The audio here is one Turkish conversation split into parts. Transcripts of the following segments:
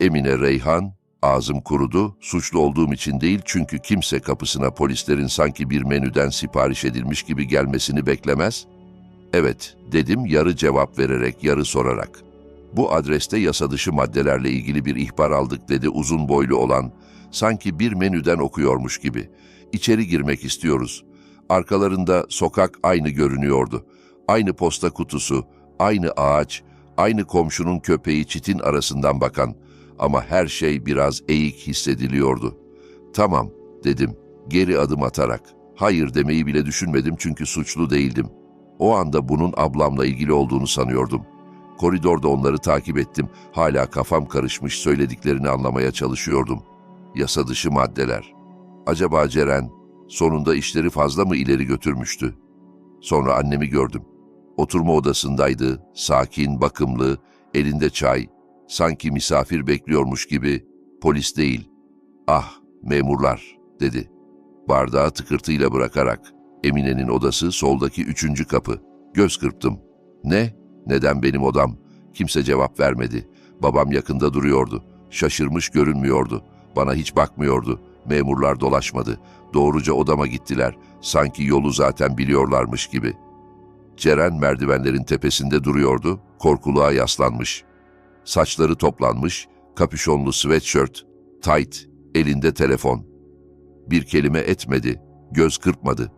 Emine Reyhan, ağzım kurudu, suçlu olduğum için değil çünkü kimse kapısına polislerin sanki bir menüden sipariş edilmiş gibi gelmesini beklemez. Evet, dedim yarı cevap vererek, yarı sorarak. Bu adreste yasa dışı maddelerle ilgili bir ihbar aldık dedi uzun boylu olan, sanki bir menüden okuyormuş gibi. İçeri girmek istiyoruz. Arkalarında sokak aynı görünüyordu. Aynı posta kutusu, aynı ağaç, aynı komşunun köpeği çitin arasından bakan ama her şey biraz eğik hissediliyordu. Tamam, dedim, geri adım atarak. Hayır demeyi bile düşünmedim çünkü suçlu değildim. O anda bunun ablamla ilgili olduğunu sanıyordum. Koridorda onları takip ettim. Hala kafam karışmış söylediklerini anlamaya çalışıyordum. Yasa dışı maddeler. Acaba Ceren sonunda işleri fazla mı ileri götürmüştü? Sonra annemi gördüm. Oturma odasındaydı, sakin, bakımlı, elinde çay, sanki misafir bekliyormuş gibi, polis değil. Ah, memurlar, dedi. Bardağı tıkırtıyla bırakarak. Emine'nin odası soldaki üçüncü kapı. Göz kırptım. Ne? Neden benim odam? Kimse cevap vermedi. Babam yakında duruyordu. Şaşırmış görünmüyordu. Bana hiç bakmıyordu. Memurlar dolaşmadı. Doğruca odama gittiler. Sanki yolu zaten biliyorlarmış gibi. Ceren merdivenlerin tepesinde duruyordu. Korkuluğa yaslanmış. Saçları toplanmış, kapüşonlu sweatshirt, tight, elinde telefon. Bir kelime etmedi, göz kırpmadı.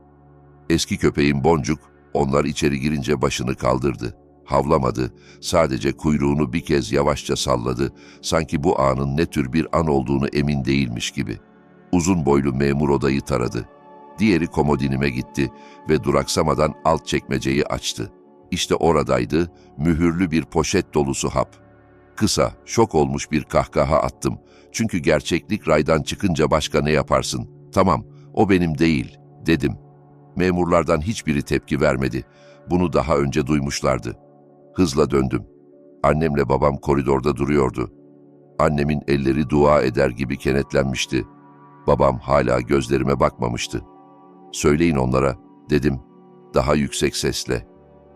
Eski köpeğin boncuk, onlar içeri girince başını kaldırdı. Havlamadı, sadece kuyruğunu bir kez yavaşça salladı, sanki bu anın ne tür bir an olduğunu emin değilmiş gibi. Uzun boylu memur odayı taradı. Diğeri komodinime gitti ve duraksamadan alt çekmeceyi açtı. İşte oradaydı, mühürlü bir poşet dolusu hap. Kısa, şok olmuş bir kahkaha attım. Çünkü gerçeklik raydan çıkınca başka ne yaparsın? Tamam, o benim değil, dedim. Memurlardan hiçbiri tepki vermedi. Bunu daha önce duymuşlardı. Hızla döndüm. Annemle babam koridorda duruyordu. Annemin elleri dua eder gibi kenetlenmişti. Babam hala gözlerime bakmamıştı. Söyleyin onlara, dedim, daha yüksek sesle.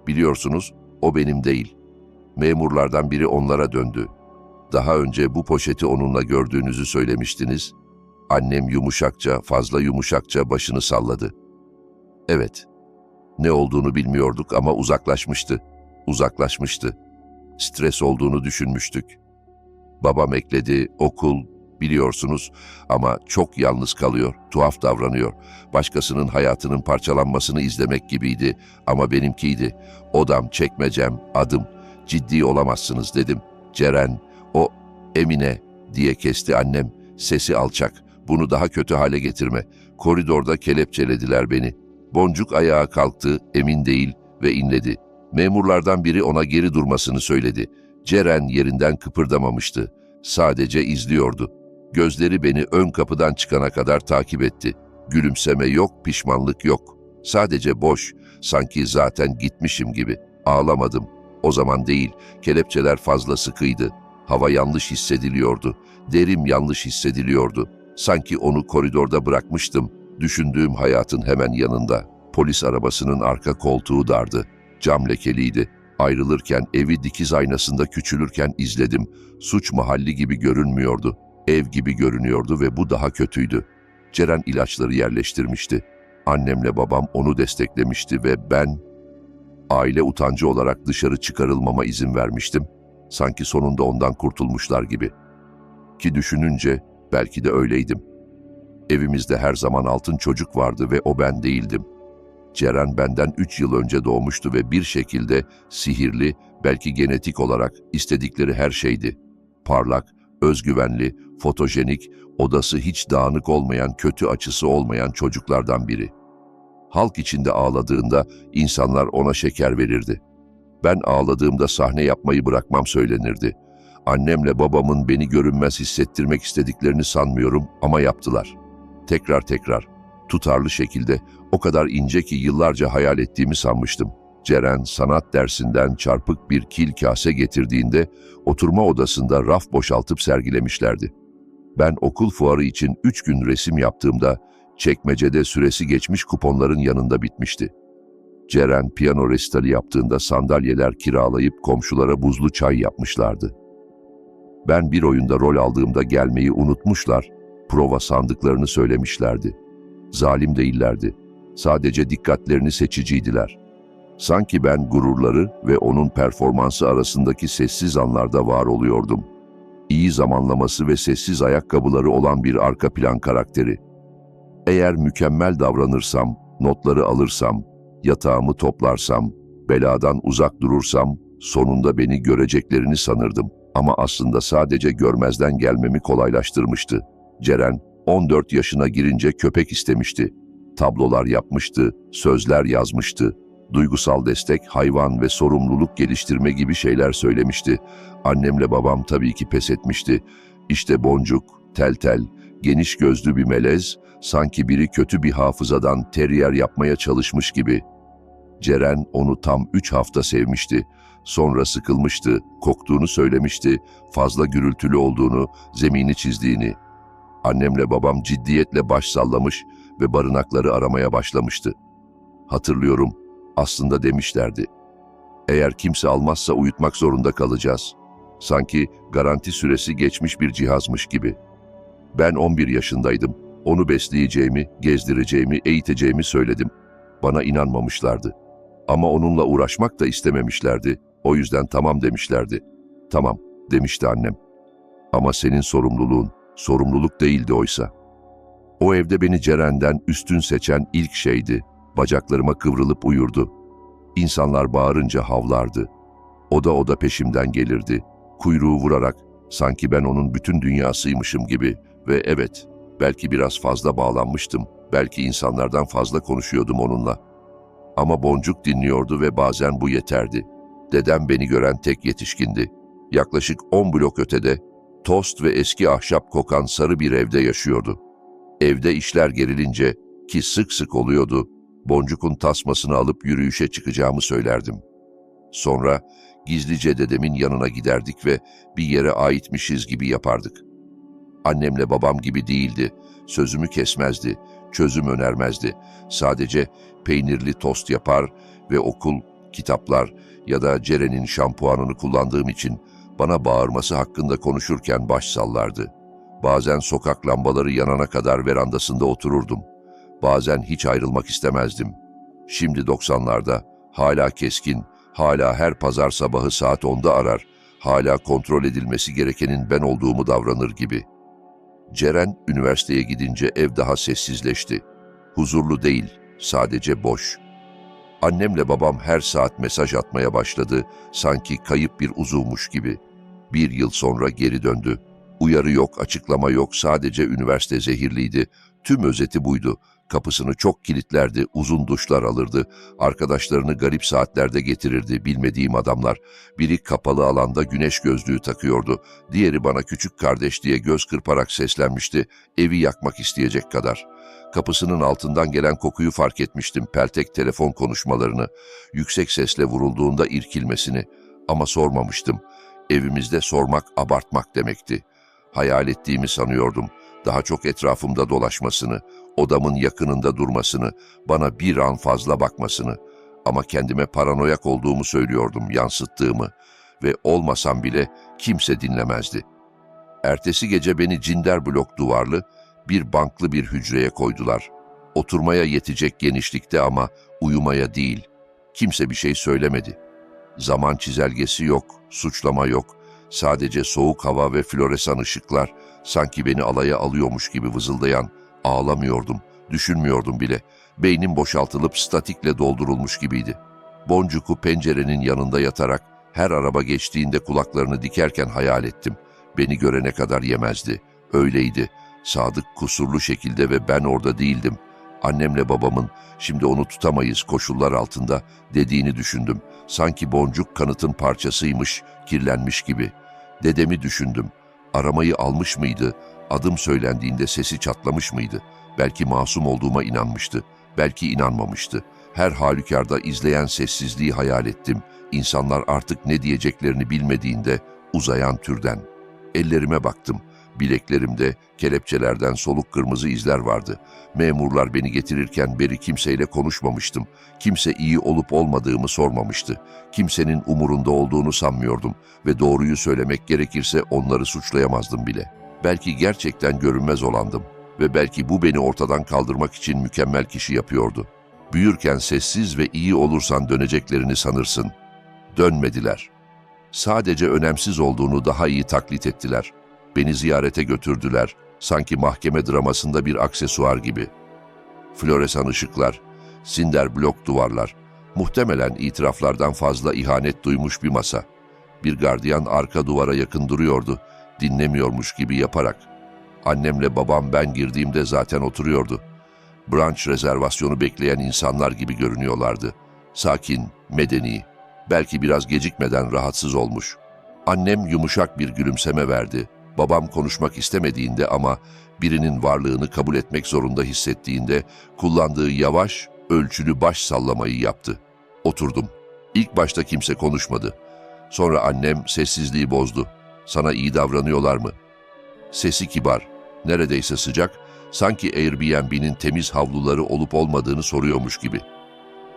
Biliyorsunuz, o benim değil. Memurlardan biri onlara döndü. Daha önce bu poşeti onunla gördüğünüzü söylemiştiniz. Annem yumuşakça, fazla yumuşakça başını salladı. Evet, ne olduğunu bilmiyorduk ama uzaklaşmıştı. Uzaklaşmıştı. Stres olduğunu düşünmüştük. Babam ekledi, okul, biliyorsunuz ama çok yalnız kalıyor, tuhaf davranıyor. Başkasının hayatının parçalanmasını izlemek gibiydi ama benimkiydi. Odam, çekmecem, adım. Ciddi olamazsınız dedim. Ceren, o Emine diye kesti annem. Sesi alçak. Bunu daha kötü hale getirme. Koridorda kelepçelediler beni. Boncuk ayağa kalktı, emin değil ve inledi. Memurlardan biri ona geri durmasını söyledi. Ceren yerinden kıpırdamamıştı. Sadece izliyordu. Gözleri beni ön kapıdan çıkana kadar takip etti. Gülümseme yok, pişmanlık yok. Sadece boş, sanki zaten gitmişim gibi. Ağlamadım. O zaman değil, kelepçeler fazla sıkıydı. Hava yanlış hissediliyordu. Derim yanlış hissediliyordu. Sanki onu koridorda bırakmıştım. Düşündüğüm hayatın hemen yanında. Polis arabasının arka koltuğu dardı. Cam lekeliydi. Ayrılırken evi dikiz aynasında küçülürken izledim. Suç mahalli gibi görünmüyordu. Ev gibi görünüyordu ve bu daha kötüydü. Ceren ilaçları yerleştirmişti. Annemle babam onu desteklemişti ve ben aile utancı olarak dışarı çıkarılmama izin vermiştim. Sanki sonunda ondan kurtulmuşlar gibi. Ki düşününce belki de öyleydim. Evimizde her zaman altın çocuk vardı ve o ben değildim. Ceren benden üç yıl önce doğmuştu ve bir şekilde sihirli, belki genetik olarak istedikleri her şeydi. Parlak, özgüvenli, fotojenik, odası hiç dağınık olmayan, kötü açısı olmayan çocuklardan biri. Halk içinde ağladığında insanlar ona şeker verirdi. Ben ağladığımda sahne yapmayı bırakmam söylenirdi. Annemle babamın beni görünmez hissettirmek istediklerini sanmıyorum ama yaptılar. Tekrar tekrar, tutarlı şekilde, o kadar ince ki yıllarca hayal ettiğimi sanmıştım. Ceren sanat dersinden çarpık bir kil kase getirdiğinde oturma odasında raf boşaltıp sergilemişlerdi. Ben okul fuarı için üç gün resim yaptığımda çekmecede süresi geçmiş kuponların yanında bitmişti. Ceren piyano resitali yaptığında sandalyeler kiralayıp komşulara buzlu çay yapmışlardı. Ben bir oyunda rol aldığımda gelmeyi unutmuşlar, prova sandıklarını söylemişlerdi. Zalim değillerdi. Sadece dikkatlerini seçiciydiler. Sanki ben gururları ve onun performansı arasındaki sessiz anlarda var oluyordum. İyi zamanlaması ve sessiz ayakkabıları olan bir arka plan karakteri. Eğer mükemmel davranırsam, notları alırsam, yatağımı toplarsam, beladan uzak durursam, sonunda beni göreceklerini sanırdım. Ama aslında sadece görmezden gelmemi kolaylaştırmıştı. Ceren, 14 yaşına girince köpek istemişti. Tablolar yapmıştı, sözler yazmıştı. Duygusal destek, hayvan ve sorumluluk geliştirme gibi şeyler söylemişti. Annemle babam tabii ki pes etmişti. İşte boncuk, tel tel, geniş gözlü bir melez, sanki biri kötü bir hafızadan terrier yapmaya çalışmış gibi. Ceren onu tam üç hafta sevmişti. Sonra sıkılmıştı, koktuğunu söylemişti, fazla gürültülü olduğunu, zemini çizdiğini. Annemle babam ciddiyetle baş sallamış ve barınakları aramaya başlamıştı. Hatırlıyorum, aslında demişlerdi. Eğer kimse almazsa uyutmak zorunda kalacağız. Sanki garanti süresi geçmiş bir cihazmış gibi. Ben 11 yaşındaydım. Onu besleyeceğimi, gezdireceğimi, eğiteceğimi söyledim. Bana inanmamışlardı. Ama onunla uğraşmak da istememişlerdi. O yüzden tamam demişlerdi. Tamam, demişti annem. Ama senin sorumluluğun, sorumluluk değildi oysa. O evde beni Ceren'den üstün seçen ilk şeydi. Bacaklarıma kıvrılıp uyurdu. İnsanlar bağırınca havlardı. O da o da peşimden gelirdi. Kuyruğu vurarak sanki ben onun bütün dünyasıymışım gibi ve evet belki biraz fazla bağlanmıştım. Belki insanlardan fazla konuşuyordum onunla. Ama Boncuk dinliyordu ve bazen bu yeterdi. Dedem beni gören tek yetişkindi. Yaklaşık 10 blok ötede tost ve eski ahşap kokan sarı bir evde yaşıyordu. Evde işler gerilince ki sık sık oluyordu, Boncuk'un tasmasını alıp yürüyüşe çıkacağımı söylerdim. Sonra gizlice dedemin yanına giderdik ve bir yere aitmişiz gibi yapardık. Annemle babam gibi değildi, sözümü kesmezdi, çözüm önermezdi. Sadece peynirli tost yapar ve okul, kitaplar ya da Ceren'in şampuanını kullandığım için bana bağırması hakkında konuşurken baş sallardı. Bazen sokak lambaları yanana kadar verandasında otururdum. Bazen hiç ayrılmak istemezdim. Şimdi 90'larda hala keskin, hala her pazar sabahı saat 10'da arar, hala kontrol edilmesi gerekenin ben olduğumu davranır gibi. Ceren üniversiteye gidince ev daha sessizleşti. Huzurlu değil, sadece boş. Annemle babam her saat mesaj atmaya başladı, sanki kayıp bir uzuvmuş gibi. Bir yıl sonra geri döndü. Uyarı yok, açıklama yok, sadece üniversite zehirliydi. Tüm özeti buydu. Kapısını çok kilitlerdi, uzun duşlar alırdı. Arkadaşlarını garip saatlerde getirirdi, bilmediğim adamlar. Biri kapalı alanda güneş gözlüğü takıyordu. Diğeri bana küçük kardeş diye göz kırparak seslenmişti. Evi yakmak isteyecek kadar. Kapısının altından gelen kokuyu fark etmiştim, peltek telefon konuşmalarını. Yüksek sesle vurulduğunda irkilmesini. Ama sormamıştım. Evimizde sormak abartmak demekti. Hayal ettiğimi sanıyordum. Daha çok etrafımda dolaşmasını, odamın yakınında durmasını, bana bir an fazla bakmasını. Ama kendime paranoyak olduğumu söylüyordum, yansıttığımı. Ve olmasam bile kimse dinlemezdi. Ertesi gece beni cinder blok duvarlı, bir banklı bir hücreye koydular. Oturmaya yetecek genişlikte ama uyumaya değil. Kimse bir şey söylemedi. Zaman çizelgesi yok, suçlama yok. Sadece soğuk hava ve floresan ışıklar sanki beni alaya alıyormuş gibi vızıldayan, ağlamıyordum, düşünmüyordum bile. Beynim boşaltılıp statikle doldurulmuş gibiydi. Boncuku pencerenin yanında yatarak her araba geçtiğinde kulaklarını dikerken hayal ettim. Beni görene kadar yemezdi. Öyleydi. Sadık kusurlu şekilde ve ben orada değildim. Annemle babamın şimdi onu tutamayız koşullar altında dediğini düşündüm. Sanki boncuk kanıtın parçasıymış, kirlenmiş gibi. Dedemi düşündüm. Aramayı almış mıydı? Adım söylendiğinde sesi çatlamış mıydı? Belki masum olduğuma inanmıştı. Belki inanmamıştı. Her halükarda izleyen sessizliği hayal ettim. İnsanlar artık ne diyeceklerini bilmediğinde uzayan türden. Ellerime baktım. Bileklerimde kelepçelerden soluk kırmızı izler vardı. Memurlar beni getirirken beri kimseyle konuşmamıştım. Kimse iyi olup olmadığımı sormamıştı. Kimsenin umurunda olduğunu sanmıyordum ve doğruyu söylemek gerekirse onları suçlayamazdım bile. Belki gerçekten görünmez olandım ve belki bu beni ortadan kaldırmak için mükemmel kişi yapıyordu. Büyürken sessiz ve iyi olursan döneceklerini sanırsın. Dönmediler. Sadece önemsiz olduğunu daha iyi taklit ettiler. Beni ziyarete götürdüler. Sanki mahkeme dramasında bir aksesuar gibi. Floresan ışıklar, sinder blok duvarlar, muhtemelen itiraflardan fazla ihanet duymuş bir masa. Bir gardiyan arka duvara yakın duruyordu, dinlemiyormuş gibi yaparak. Annemle babam ben girdiğimde zaten oturuyordu. Branch rezervasyonu bekleyen insanlar gibi görünüyorlardı. Sakin, medeni, belki biraz gecikmeden rahatsız olmuş. Annem yumuşak bir gülümseme verdi. Babam konuşmak istemediğinde ama birinin varlığını kabul etmek zorunda hissettiğinde kullandığı yavaş, ölçülü baş sallamayı yaptı. Oturdum. İlk başta kimse konuşmadı. Sonra annem sessizliği bozdu. Sana iyi davranıyorlar mı? Sesi kibar, neredeyse sıcak, sanki Airbnb'nin temiz havluları olup olmadığını soruyormuş gibi.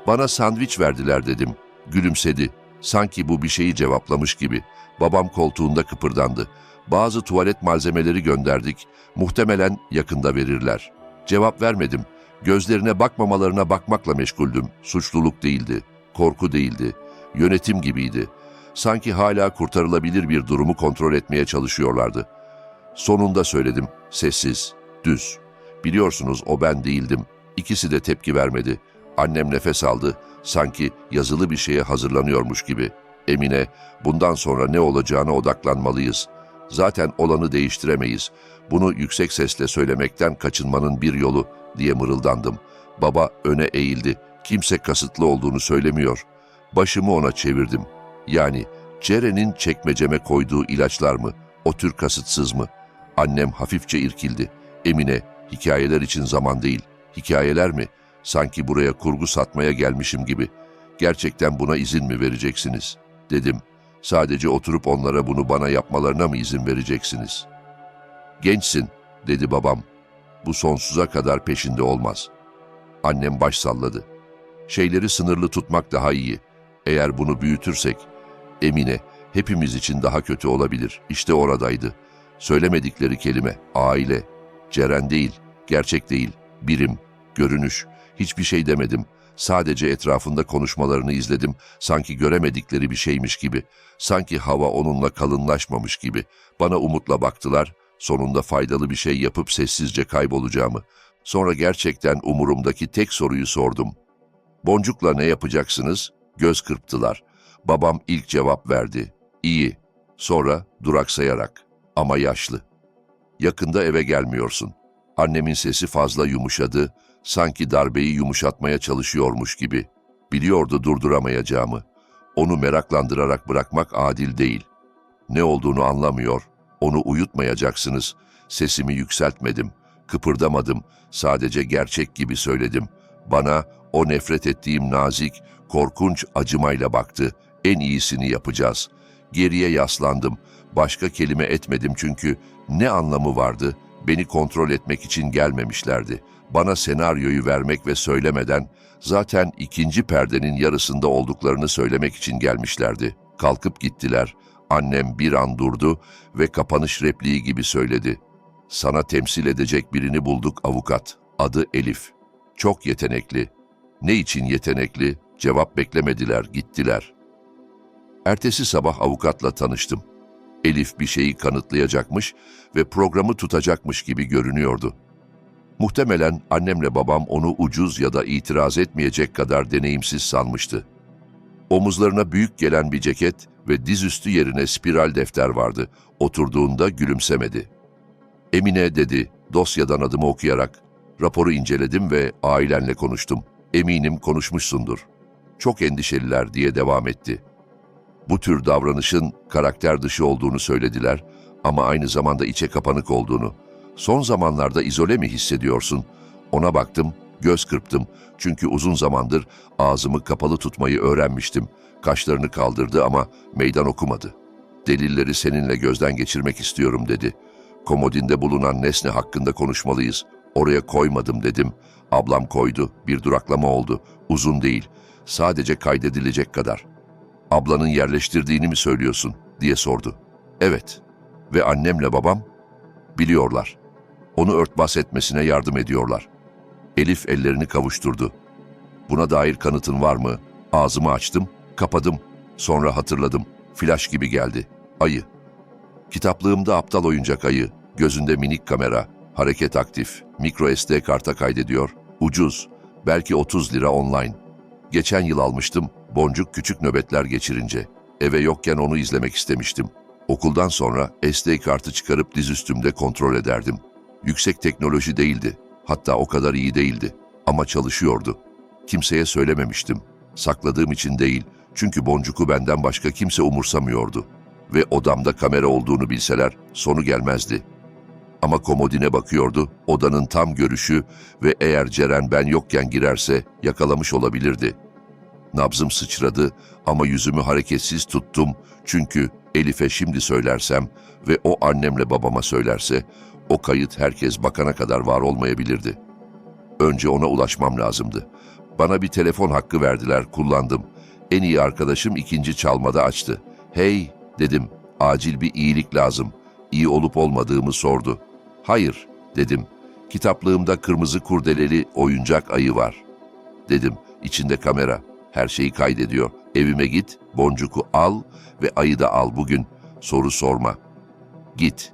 Bana sandviç verdiler dedim. Gülümsedi. Sanki bu bir şeyi cevaplamış gibi. Babam koltuğunda kıpırdandı. Bazı tuvalet malzemeleri gönderdik. Muhtemelen yakında verirler. Cevap vermedim. Gözlerine bakmamalarına bakmakla meşguldüm. Suçluluk değildi. Korku değildi. Yönetim gibiydi. Sanki hala kurtarılabilir bir durumu kontrol etmeye çalışıyorlardı. Sonunda söyledim. Sessiz, düz. Biliyorsunuz o ben değildim. İkisi de tepki vermedi. Annem nefes aldı. Sanki yazılı bir şeye hazırlanıyormuş gibi. Emine, bundan sonra ne olacağına odaklanmalıyız. Zaten olanı değiştiremeyiz. Bunu yüksek sesle söylemekten kaçınmanın bir yolu diye mırıldandım. Baba öne eğildi. Kimse kasıtlı olduğunu söylemiyor. Başımı ona çevirdim. Yani Ceren'in çekmeceme koyduğu ilaçlar mı? O tür kasıtsız mı? Annem hafifçe irkildi. Emine, hikayeler için zaman değil. Hikayeler mi? Sanki buraya kurgu satmaya gelmişim gibi. Gerçekten buna izin mi vereceksiniz? Dedim. Sadece oturup onlara bunu bana yapmalarına mı izin vereceksiniz? Gençsin, dedi babam. Bu sonsuza kadar peşinde olmaz. Annem baş salladı. Şeyleri sınırlı tutmak daha iyi. Eğer bunu büyütürsek, Emine, hepimiz için daha kötü olabilir. İşte oradaydı. Söylemedikleri kelime, aile. Ceren değil, gerçek değil, birim, görünüş. Hiçbir şey demedim. Sadece etrafında konuşmalarını izledim. Sanki göremedikleri bir şeymiş gibi. Sanki hava onunla kalınlaşmamış gibi. Bana umutla baktılar. Sonunda faydalı bir şey yapıp sessizce kaybolacağımı. Sonra gerçekten umurumdaki tek soruyu sordum. Boncukla ne yapacaksınız? Göz kırptılar. Babam ilk cevap verdi. İyi. Sonra duraksayarak. Ama yaşlı. Yakında eve gelmiyorsun. Annemin sesi fazla yumuşadı, sanki darbeyi yumuşatmaya çalışıyormuş gibi. Biliyordu durduramayacağımı. Onu meraklandırarak bırakmak adil değil. Ne olduğunu anlamıyor. Onu uyutmayacaksınız. Sesimi yükseltmedim. Kıpırdamadım. Sadece gerçek gibi söyledim. Bana o nefret ettiğim nazik, korkunç acımayla baktı. En iyisini yapacağız. Geriye yaslandım. Başka kelime etmedim çünkü ne anlamı vardı? Beni kontrol etmek için gelmemişlerdi. Bana senaryoyu vermek ve söylemeden zaten ikinci perdenin yarısında olduklarını söylemek için gelmişlerdi. Kalkıp gittiler. Annem bir an durdu ve kapanış repliği gibi söyledi. Sana temsil edecek birini bulduk avukat. Adı Elif. Çok yetenekli. Ne için yetenekli? Cevap beklemediler, gittiler. Ertesi sabah avukatla tanıştım. Elif bir şeyi kanıtlayacakmış ve programı tutacakmış gibi görünüyordu. Muhtemelen annemle babam onu ucuz ya da itiraz etmeyecek kadar deneyimsiz sanmıştı. Omuzlarına büyük gelen bir ceket ve dizüstü yerine spiral defter vardı. Oturduğunda gülümsemedi. Emine dedi, dosyadan adımı okuyarak. Raporu inceledim ve ailenle konuştum. Eminim konuşmuşsundur. Çok endişeliler diye devam etti. Bu tür davranışın karakter dışı olduğunu söylediler ama aynı zamanda içe kapanık olduğunu. Son zamanlarda izole mi hissediyorsun? Ona baktım, göz kırptım. Çünkü uzun zamandır ağzımı kapalı tutmayı öğrenmiştim. Kaşlarını kaldırdı ama meydan okumadı. Delilleri seninle gözden geçirmek istiyorum dedi. Komodinde bulunan nesne hakkında konuşmalıyız. Oraya koymadım dedim. Ablam koydu. Bir duraklama oldu. Uzun değil. Sadece kaydedilecek kadar. Ablanın yerleştirdiğini mi söylüyorsun diye sordu. Evet. Ve annemle babam biliyorlar. Onu örtbas etmesine yardım ediyorlar. Elif ellerini kavuşturdu. Buna dair kanıtın var mı? Ağzımı açtım, kapadım. Sonra hatırladım. Flash gibi geldi. Ayı. Kitaplığımda aptal oyuncak ayı. Gözünde minik kamera. Hareket aktif. Micro SD karta kaydediyor. Ucuz. Belki 30 lira online. Geçen yıl almıştım. Boncuk küçük nöbetler geçirince. Eve yokken onu izlemek istemiştim. Okuldan sonra SD kartı çıkarıp dizüstümde kontrol ederdim. Yüksek teknoloji değildi. Hatta o kadar iyi değildi. Ama çalışıyordu. Kimseye söylememiştim. Sakladığım için değil, çünkü boncuku benden başka kimse umursamıyordu. Ve odamda kamera olduğunu bilseler sonu gelmezdi. Ama komodine bakıyordu, odanın tam görüşü ve eğer Ceren ben yokken girerse yakalamış olabilirdi. Nabzım sıçradı ama yüzümü hareketsiz tuttum çünkü Elif'e şimdi söylersem ve o annemle babama söylerse o kayıt herkes bakana kadar var olmayabilirdi. Önce ona ulaşmam lazımdı. Bana bir telefon hakkı verdiler, kullandım. En iyi arkadaşım ikinci çalmada açtı. Hey, dedim, acil bir iyilik lazım. İyi olup olmadığımı sordu. Hayır, dedim. Kitaplığımda kırmızı kurdeleli oyuncak ayı var. Dedim, içinde kamera. Her şeyi kaydediyor. Evime git, boncuku al ve ayı da al bugün. Soru sorma. Git.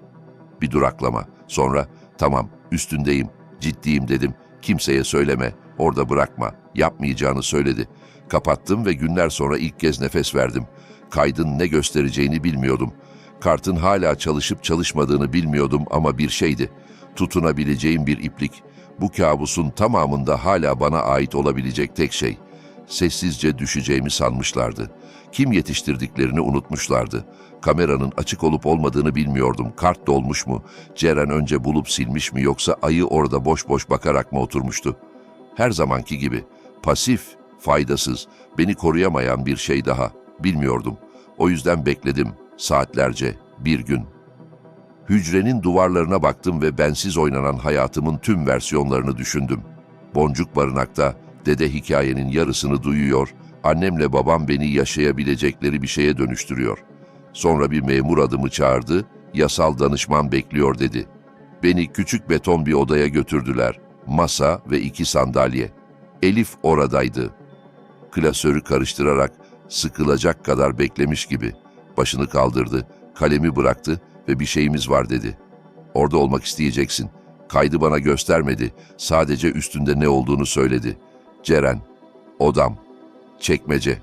Bir duraklama. Sonra, tamam, üstündeyim, ciddiyim dedim. Kimseye söyleme, orada bırakma. Yapmayacağını söyledi. Kapattım ve günler sonra ilk kez nefes verdim. Kaydın ne göstereceğini bilmiyordum. Kartın hala çalışıp çalışmadığını bilmiyordum ama bir şeydi. Tutunabileceğim bir iplik. Bu kabusun tamamında hala bana ait olabilecek tek şey. Sessizce düşeceğimi sanmışlardı. Kim yetiştirdiklerini unutmuşlardı. Kameranın açık olup olmadığını bilmiyordum. Kart dolmuş mu? Ceren önce bulup silmiş mi yoksa ayı orada boş boş bakarak mı oturmuştu? Her zamanki gibi. Pasif, faydasız, beni koruyamayan bir şey daha. Bilmiyordum. O yüzden bekledim. Saatlerce, bir gün. Hücrenin duvarlarına baktım ve bensiz oynanan hayatımın tüm versiyonlarını düşündüm. Boncuk barınakta dede hikayenin yarısını duyuyor, annemle babam beni yaşayabilecekleri bir şeye dönüştürüyor. Sonra bir memur adımı çağırdı, yasal danışman bekliyor dedi. Beni küçük beton bir odaya götürdüler. Masa ve iki sandalye. Elif oradaydı. Klasörü karıştırarak sıkılacak kadar beklemiş gibi. Başını kaldırdı, kalemi bıraktı ve bir şeyimiz var dedi. Orada olmak isteyeceksin. Kaydı bana göstermedi. Sadece üstünde ne olduğunu söyledi. Ceren, odam, çekmece,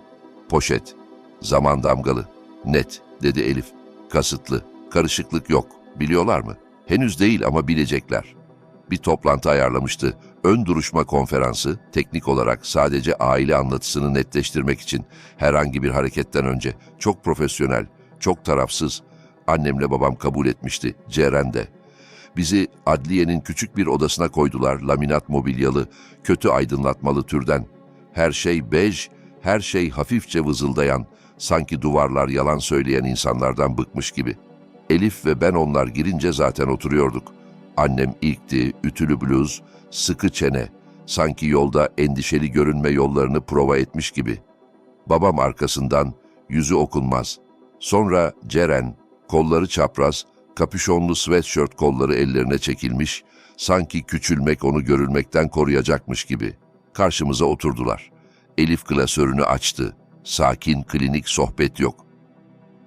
poşet, zaman damgalı, net dedi Elif. Kasıtlı, karışıklık yok. Biliyorlar mı? Henüz değil ama bilecekler. Bir toplantı ayarlamıştı. Ön duruşma konferansı, teknik olarak sadece aile anlatısını netleştirmek için herhangi bir hareketten önce çok profesyonel, çok tarafsız, annemle babam kabul etmişti, Ceren de. Bizi adliyenin küçük bir odasına koydular, laminat mobilyalı, kötü aydınlatmalı türden. Her şey bej, her şey hafifçe vızıldayan, sanki duvarlar yalan söyleyen insanlardan bıkmış gibi. Elif ve ben onlar girince zaten oturuyorduk. Annem ilkti, ütülü bluz, sıkı çene, sanki yolda endişeli görünme yollarını prova etmiş gibi. Babam arkasından, yüzü okunmaz. Sonra Ceren, kolları çapraz, kapüşonlu sweatshirt kolları ellerine çekilmiş, sanki küçülmek onu görülmekten koruyacakmış gibi. Karşımıza oturdular. Elif klasörünü açtı. Sakin, klinik sohbet yok.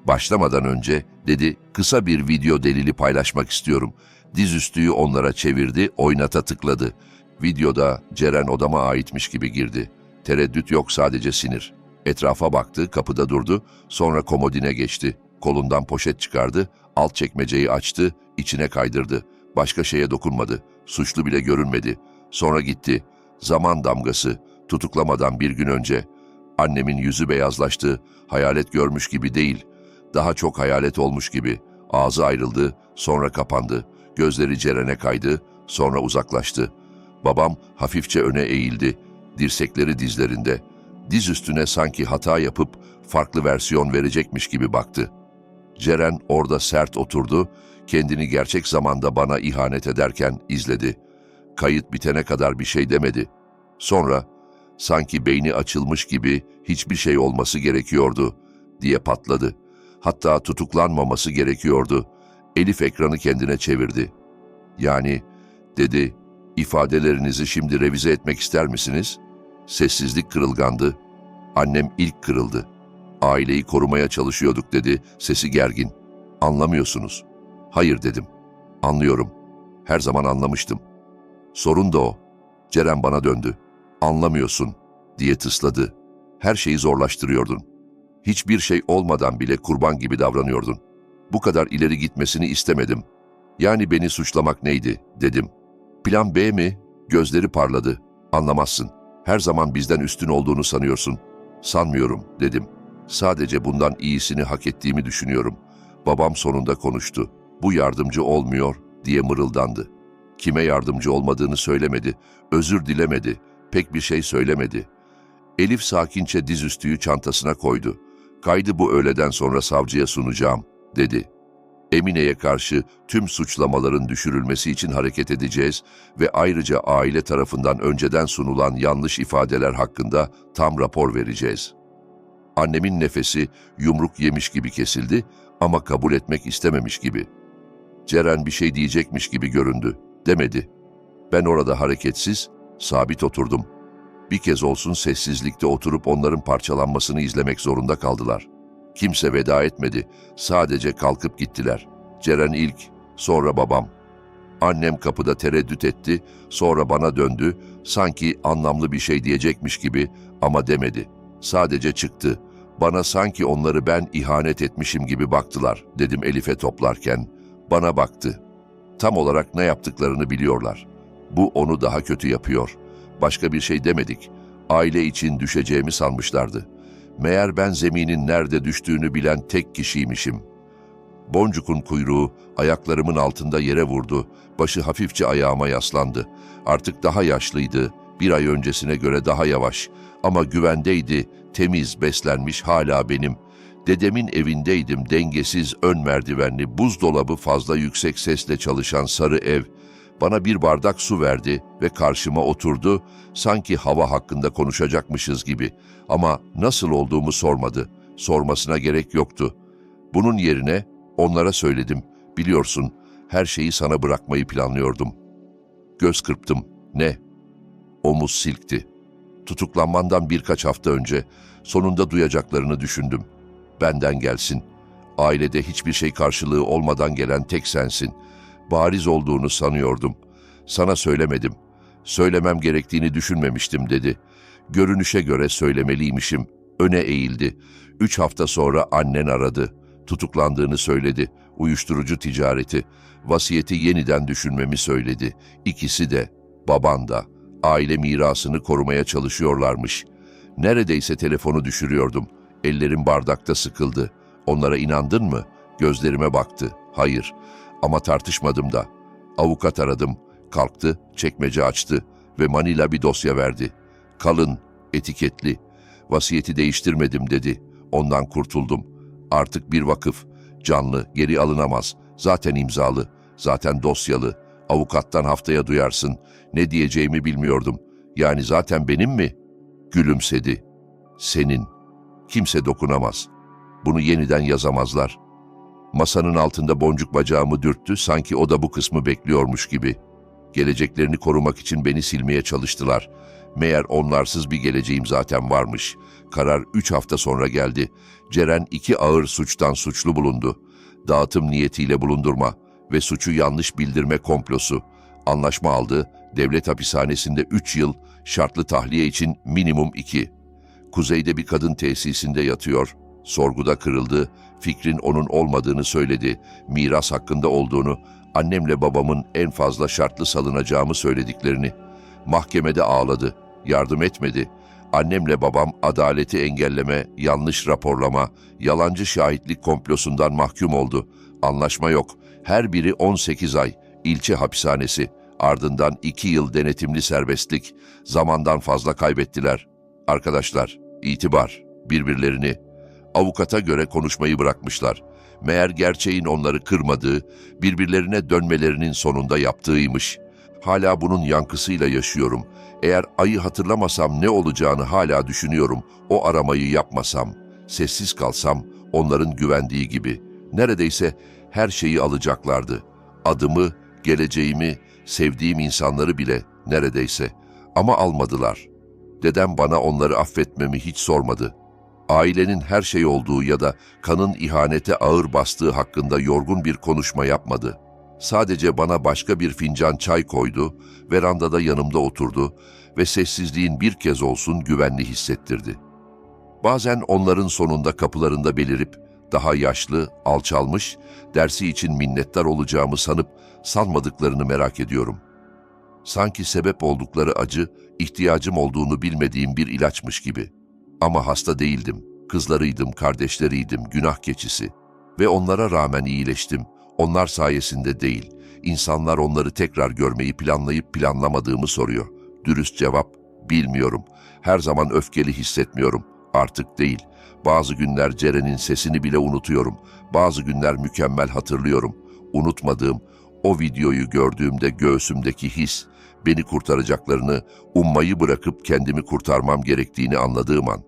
Başlamadan önce dedi, kısa bir video delili paylaşmak istiyorum. Dizüstüyü onlara çevirdi, oynata tıkladı. Videoda Ceren odama aitmiş gibi girdi. Tereddüt yok sadece sinir. Etrafa baktı, kapıda durdu, sonra komodine geçti. Kolundan poşet çıkardı, alt çekmeceyi açtı, içine kaydırdı. Başka şeye dokunmadı. Suçlu bile görünmedi. Sonra gitti. Zaman damgası. Tutuklamadan bir gün önce. Annemin yüzü beyazlaştı. Hayalet görmüş gibi değil. Daha çok hayalet olmuş gibi. Ağzı ayrıldı, sonra kapandı. Gözleri Ceren'e kaydı, sonra uzaklaştı. Babam hafifçe öne eğildi. Dirsekleri dizlerinde. Diz üstüne sanki hata yapıp farklı versiyon verecekmiş gibi baktı. Ceren orada sert oturdu, kendini gerçek zamanda bana ihanet ederken izledi. Kayıt bitene kadar bir şey demedi. Sonra sanki beyni açılmış gibi hiçbir şey olması gerekiyordu diye patladı. Hatta tutuklanmaması gerekiyordu. Elif ekranı kendine çevirdi. Yani dedi, ifadelerinizi şimdi revize etmek ister misiniz? Sessizlik kırılgandı. Annem ilk kırıldı. Aileyi korumaya çalışıyorduk dedi, sesi gergin. Anlamıyorsunuz. Hayır dedim. Anlıyorum. Her zaman anlamıştım. Sorun da o. Ceren bana döndü. Anlamıyorsun diye tısladı. Her şeyi zorlaştırıyordun. Hiçbir şey olmadan bile kurban gibi davranıyordun. Bu kadar ileri gitmesini istemedim. Yani beni suçlamak neydi dedim. Plan B mi? Gözleri parladı. Anlamazsın. Her zaman bizden üstün olduğunu sanıyorsun. Sanmıyorum dedim. Sadece bundan iyisini hak ettiğimi düşünüyorum. Babam sonunda konuştu. Bu yardımcı olmuyor diye mırıldandı. Kime yardımcı olmadığını söylemedi. Özür dilemedi. Pek bir şey söylemedi. Elif sakinçe dizüstüyü çantasına koydu. Kaydı bu öğleden sonra savcıya sunacağım, dedi. Emine'ye karşı tüm suçlamaların düşürülmesi için hareket edeceğiz ve ayrıca aile tarafından önceden sunulan yanlış ifadeler hakkında tam rapor vereceğiz. Annemin nefesi yumruk yemiş gibi kesildi ama kabul etmek istememiş gibi. Ceren bir şey diyecekmiş gibi göründü. Demedi. Ben orada hareketsiz, sabit oturdum. Bir kez olsun sessizlikte oturup onların parçalanmasını izlemek zorunda kaldılar. Kimse veda etmedi. Sadece kalkıp gittiler. Ceren ilk, sonra babam. Annem kapıda tereddüt etti, sonra bana döndü. Sanki anlamlı bir şey diyecekmiş gibi ama demedi. Sadece çıktı. Bana sanki onları ben ihanet etmişim gibi baktılar, dedim Elif'e toplarken. Bana baktı. Tam olarak ne yaptıklarını biliyorlar. Bu onu daha kötü yapıyor. Başka bir şey demedik. Aile için düşeceğimi sanmışlardı. Meğer ben zeminin nerede düştüğünü bilen tek kişiymişim. Boncuk'un kuyruğu ayaklarımın altında yere vurdu. Başı hafifçe ayağıma yaslandı. Artık daha yaşlıydı. Bir ay öncesine göre daha yavaş. Ama güvendeydi, temiz, beslenmiş hala benim. Dedemin evindeydim, dengesiz, ön merdivenli, buzdolabı fazla yüksek sesle çalışan sarı ev. Bana bir bardak su verdi ve karşıma oturdu, sanki hava hakkında konuşacakmışız gibi. Ama nasıl olduğumu sormadı. Sormasına gerek yoktu. Bunun yerine onlara söyledim. Biliyorsun, her şeyi sana bırakmayı planlıyordum. Göz kırptım. Ne? Omuz silkti. Tutuklanmandan birkaç hafta önce sonunda duyacaklarını düşündüm. Benden gelsin. Ailede hiçbir şey karşılığı olmadan gelen tek sensin. Bariz olduğunu sanıyordum. Sana söylemedim. Söylemem gerektiğini düşünmemiştim dedi. Görünüşe göre söylemeliymişim. Öne eğildi. Üç hafta sonra annen aradı. Tutuklandığını söyledi. Uyuşturucu ticareti. Vasiyeti yeniden düşünmemi söyledi. İkisi de, baban da, aile mirasını korumaya çalışıyorlarmış. Neredeyse telefonu düşürüyordum. Ellerim bardakta sıkıldı. Onlara inandın mı? Gözlerime baktı. Hayır. Ama tartışmadım da. Avukat aradım. Kalktı, çekmece açtı ve Manila bir dosya verdi. Kalın, etiketli. Vasiyeti değiştirmedim dedi. Ondan kurtuldum. Artık bir vakıf. Canlı, geri alınamaz. Zaten imzalı. Zaten dosyalı. Avukattan haftaya duyarsın. Ne diyeceğimi bilmiyordum. Yani zaten benim mi? Gülümsedi. Senin. Kimse dokunamaz. Bunu yeniden yazamazlar. Masanın altında boncuk bacağımı dürttü, sanki o da bu kısmı bekliyormuş gibi. Geleceklerini korumak için beni silmeye çalıştılar. Meğer onlarsız bir geleceğim zaten varmış. Karar üç hafta sonra geldi. Ceren iki ağır suçtan suçlu bulundu. Dağıtım niyetiyle bulundurma ve suçu yanlış bildirme komplosu. Anlaşma aldı, devlet hapishanesinde üç yıl, şartlı tahliye için minimum iki. Kuzeyde bir kadın tesisinde yatıyor. Sorguda kırıldı, fikrin onun olmadığını söyledi, miras hakkında olduğunu, annemle babamın en fazla şartlı salınacağımı söylediklerini. Mahkemede ağladı, yardım etmedi. Annemle babam adaleti engelleme, yanlış raporlama, yalancı şahitlik komplosundan mahkum oldu. Anlaşma yok. Her biri 18 ay, ilçe hapishanesi, ardından 2 yıl denetimli serbestlik, zamandan fazla kaybettiler. Arkadaşlar, itibar, birbirlerini, avukata göre konuşmayı bırakmışlar. Meğer gerçeğin onları kırmadığı, birbirlerine dönmelerinin sonunda yaptığıymış. Hala bunun yankısıyla yaşıyorum. Eğer ayı hatırlamasam ne olacağını hala düşünüyorum. O aramayı yapmasam, sessiz kalsam onların güvendiği gibi. Neredeyse her şeyi alacaklardı. Adımı, geleceğimi, sevdiğim insanları bile neredeyse. Ama almadılar. Dedem bana onları affetmemi hiç sormadı. Ailenin her şey olduğu ya da kanın ihanete ağır bastığı hakkında yorgun bir konuşma yapmadı. Sadece bana başka bir fincan çay koydu, verandada yanımda oturdu ve sessizliğin bir kez olsun güvenli hissettirdi. Bazen onların sonunda kapılarında belirip daha yaşlı, alçalmış, dersi için minnettar olacağımı sanıp sanmadıklarını merak ediyorum. Sanki sebep oldukları acı, ihtiyacım olduğunu bilmediğim bir ilaçmış gibi. Ama hasta değildim. Kızlarıydım, kardeşleriydim, günah keçisi. Ve onlara rağmen iyileştim. Onlar sayesinde değil. İnsanlar onları tekrar görmeyi planlayıp planlamadığımı soruyor. Dürüst cevap, bilmiyorum. Her zaman öfkeli hissetmiyorum. Artık değil. Bazı günler Ceren'in sesini bile unutuyorum. Bazı günler mükemmel hatırlıyorum. Unutmadığım, o videoyu gördüğümde göğsümdeki his, beni kurtaracaklarını, ummayı bırakıp kendimi kurtarmam gerektiğini anladığım an.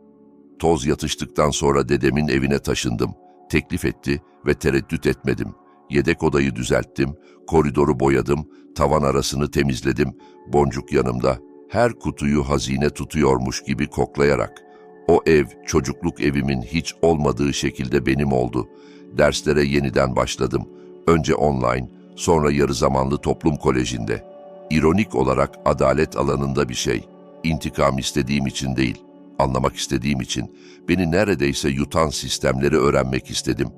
Toz yatıştıktan sonra dedemin evine taşındım. Teklif etti ve tereddüt etmedim. Yedek odayı düzelttim, koridoru boyadım, tavan arasını temizledim. Boncuk yanımda, her kutuyu hazine tutuyormuş gibi koklayarak. O ev, çocukluk evimin hiç olmadığı şekilde benim oldu. Derslere yeniden başladım. Önce online, sonra yarı zamanlı toplum kolejinde. İronik olarak adalet alanında bir şey. İntikam istediğim için değil, anlamak istediğim için. Beni neredeyse yutan sistemleri öğrenmek istedim.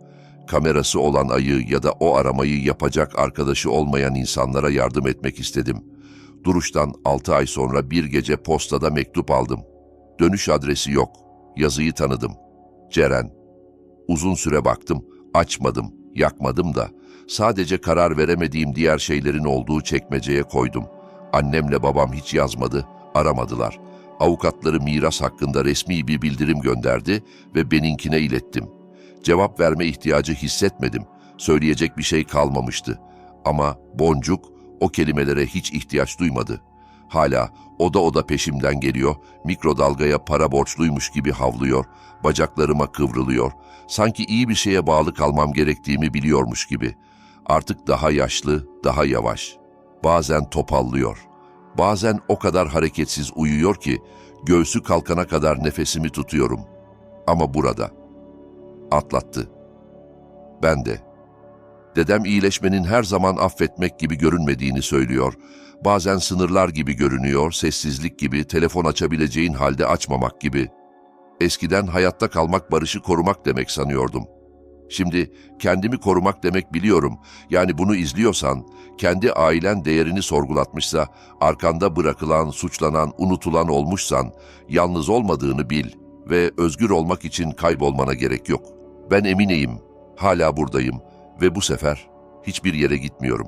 Kamerası olan ayı ya da o aramayı yapacak arkadaşı olmayan insanlara yardım etmek istedim. Duruştan altı ay sonra bir gece postada mektup aldım. Dönüş adresi yok. Yazıyı tanıdım. Ceren. Uzun süre baktım, açmadım, yakmadım da sadece karar veremediğim diğer şeylerin olduğu çekmeceye koydum. Annemle babam hiç yazmadı, aramadılar. Avukatları miras hakkında resmi bir bildirim gönderdi ve beninkine ilettim. Cevap verme ihtiyacı hissetmedim. Söyleyecek bir şey kalmamıştı. Ama Boncuk o kelimelere hiç ihtiyaç duymadı. Hala oda oda peşimden geliyor, mikrodalgaya para borçluymuş gibi havlıyor, bacaklarıma kıvrılıyor. Sanki iyi bir şeye bağlı kalmam gerektiğimi biliyormuş gibi. Artık daha yaşlı, daha yavaş. Bazen topallıyor. Bazen o kadar hareketsiz uyuyor ki göğsü kalkana kadar nefesimi tutuyorum. Ama burada. Atlattı. Ben de. Dedem iyileşmenin her zaman affetmek gibi görünmediğini söylüyor. Bazen sınırlar gibi görünüyor, sessizlik gibi, telefon açabileceğin halde açmamak gibi. Eskiden hayatta kalmak barışı korumak demek sanıyordum. Şimdi kendimi korumak demek biliyorum. Yani bunu izliyorsan, kendi ailen değerini sorgulatmışsa, arkanda bırakılan, suçlanan, unutulan olmuşsan, yalnız olmadığını bil ve özgür olmak için kaybolmana gerek yok. Ben emineyim, hala buradayım ve bu sefer hiçbir yere gitmiyorum.